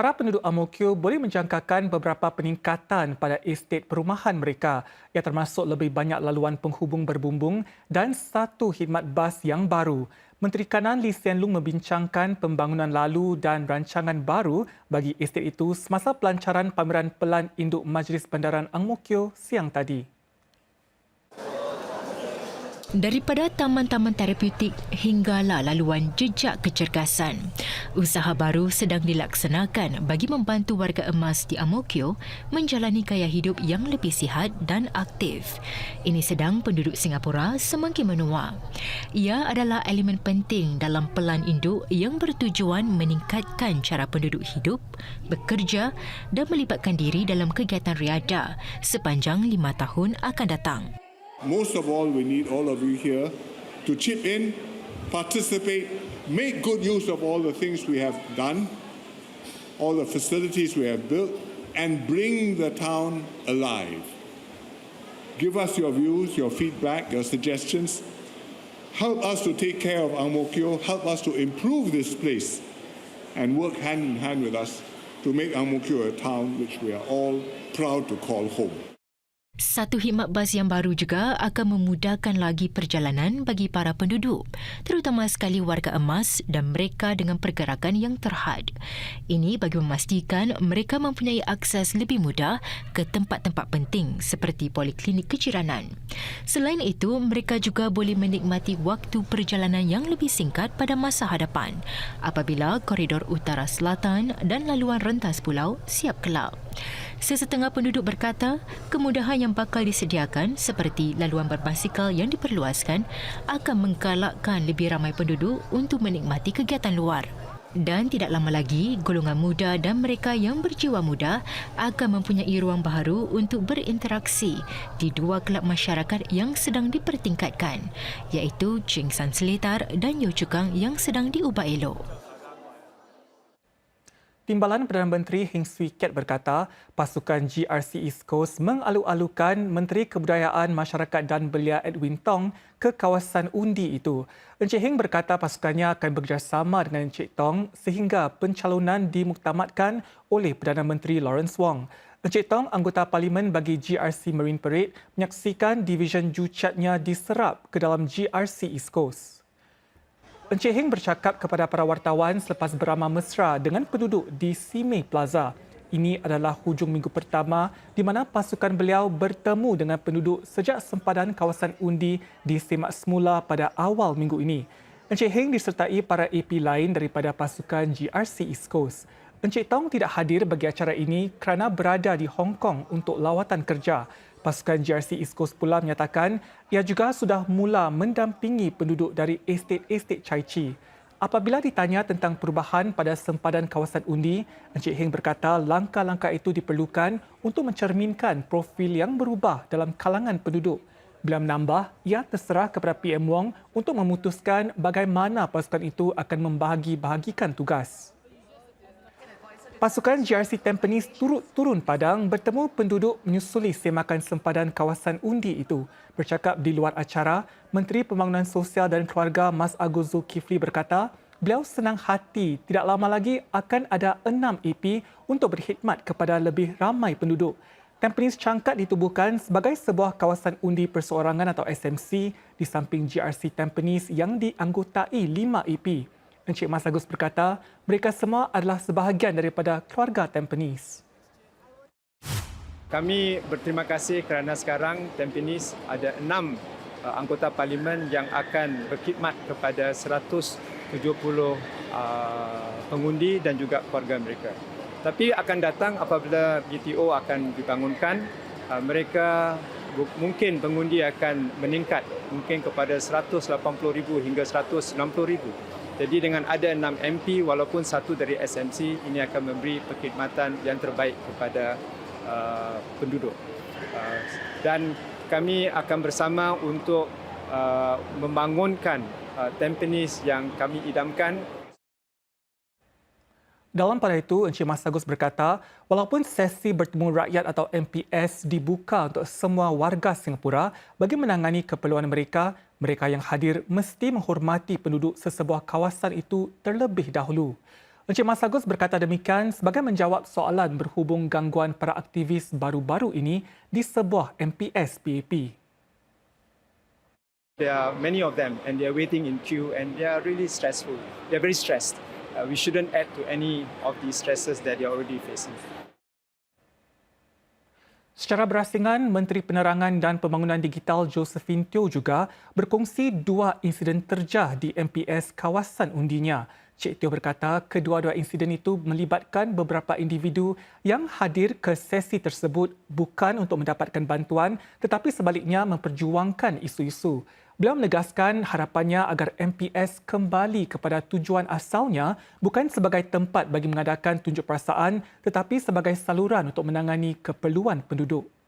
Para penduduk Amokyo boleh menjangkakan beberapa peningkatan pada estet perumahan mereka yang termasuk lebih banyak laluan penghubung berbumbung dan satu khidmat bas yang baru. Menteri Kanan Lee Hsien Loong membincangkan pembangunan lalu dan rancangan baru bagi estet itu semasa pelancaran pameran pelan induk Majlis Bandaran Ang Mo Kio siang tadi. Daripada taman-taman terapeutik hinggalah laluan jejak kecergasan. Usaha baru sedang dilaksanakan bagi membantu warga emas di Amokyo menjalani gaya hidup yang lebih sihat dan aktif. Ini sedang penduduk Singapura semakin menua. Ia adalah elemen penting dalam pelan induk yang bertujuan meningkatkan cara penduduk hidup, bekerja dan melibatkan diri dalam kegiatan riada sepanjang lima tahun akan datang. Most of all, we need all of you here to chip in, participate, make good use of all the things we have done, all the facilities we have built, and bring the town alive. Give us your views, your feedback, your suggestions. Help us to take care of Ang Mo Kio, help us to improve this place, and work hand in hand with us to make Ang Mo Kio a town which we are all proud to call home. Satu khidmat bas yang baru juga akan memudahkan lagi perjalanan bagi para penduduk, terutama sekali warga emas dan mereka dengan pergerakan yang terhad. Ini bagi memastikan mereka mempunyai akses lebih mudah ke tempat-tempat penting seperti poliklinik keciranan. Selain itu, mereka juga boleh menikmati waktu perjalanan yang lebih singkat pada masa hadapan apabila koridor utara selatan dan laluan rentas pulau siap kelak. Sesetengah penduduk berkata, kemudahan yang bakal disediakan seperti laluan berbasikal yang diperluaskan akan menggalakkan lebih ramai penduduk untuk menikmati kegiatan luar. Dan tidak lama lagi, golongan muda dan mereka yang berjiwa muda akan mempunyai ruang baru untuk berinteraksi di dua kelab masyarakat yang sedang dipertingkatkan, iaitu Ching San Seletar dan Yio Chu Kang yang sedang diubah elok. Timbalan Perdana Menteri Heng Swee Keat berkata, pasukan GRC East Coast mengalu-alukan Menteri Kebudayaan Masyarakat dan Belia Edwin Tong ke kawasan undi itu. Encik Heng berkata pasukannya akan bekerjasama dengan Encik Tong sehingga pencalonan dimuktamadkan oleh Perdana Menteri Lawrence Wong. Encik Tong, anggota parlimen bagi GRC Marine Parade, menyaksikan division jucatnya diserap ke dalam GRC East Coast. Encik Heng bercakap kepada para wartawan selepas beramah mesra dengan penduduk di Simei Plaza. Ini adalah hujung minggu pertama di mana pasukan beliau bertemu dengan penduduk sejak sempadan kawasan undi di semak semula pada awal minggu ini. Encik Heng disertai para AP lain daripada pasukan GRC East Coast. Encik Tong tidak hadir bagi acara ini kerana berada di Hong Kong untuk lawatan kerja. Pasukan GRC East Coast pula menyatakan ia juga sudah mula mendampingi penduduk dari estet-estet Chai Chi. Apabila ditanya tentang perubahan pada sempadan kawasan undi, Encik Heng berkata langkah-langkah itu diperlukan untuk mencerminkan profil yang berubah dalam kalangan penduduk. Bila menambah, ia terserah kepada PM Wong untuk memutuskan bagaimana pasukan itu akan membahagi-bahagikan tugas. Pasukan GRC Tampines turut turun padang bertemu penduduk menyusuli semakan sempadan kawasan undi itu. Bercakap di luar acara, Menteri Pembangunan Sosial dan Keluarga Mas Agus Zulkifli berkata, beliau senang hati tidak lama lagi akan ada enam EP untuk berkhidmat kepada lebih ramai penduduk. Tampines cangkat ditubuhkan sebagai sebuah kawasan undi perseorangan atau SMC di samping GRC Tampines yang dianggotai lima EP. Encik Mas Agus berkata, mereka semua adalah sebahagian daripada keluarga Tampines. Kami berterima kasih kerana sekarang Tampines ada enam uh, anggota parlimen yang akan berkhidmat kepada 170 uh, pengundi dan juga keluarga mereka. Tapi akan datang apabila BTO akan dibangunkan, uh, mereka mungkin pengundi akan meningkat mungkin kepada 180,000 hingga 160,000. Jadi dengan ada enam MP walaupun satu dari SMC ini akan memberi perkhidmatan yang terbaik kepada uh, penduduk. Uh, dan kami akan bersama untuk uh, membangunkan uh, Tampines yang kami idamkan dalam pada itu, Encik Mas Agus berkata, walaupun sesi bertemu rakyat atau MPS dibuka untuk semua warga Singapura bagi menangani keperluan mereka, mereka yang hadir mesti menghormati penduduk sesebuah kawasan itu terlebih dahulu. Encik Mas Agus berkata demikian sebagai menjawab soalan berhubung gangguan para aktivis baru-baru ini di sebuah MPS PAP. There are many of them and they are waiting in queue and they are really stressful. They are very stressed. Uh, we shouldn't add to any of the stresses that are already facing. Secara berasingan, Menteri Penerangan dan Pembangunan Digital Josephine Teo juga berkongsi dua insiden terjah di MPS kawasan undinya. Cik Teo berkata kedua-dua insiden itu melibatkan beberapa individu yang hadir ke sesi tersebut bukan untuk mendapatkan bantuan tetapi sebaliknya memperjuangkan isu-isu. Beliau menegaskan harapannya agar MPS kembali kepada tujuan asalnya bukan sebagai tempat bagi mengadakan tunjuk perasaan tetapi sebagai saluran untuk menangani keperluan penduduk.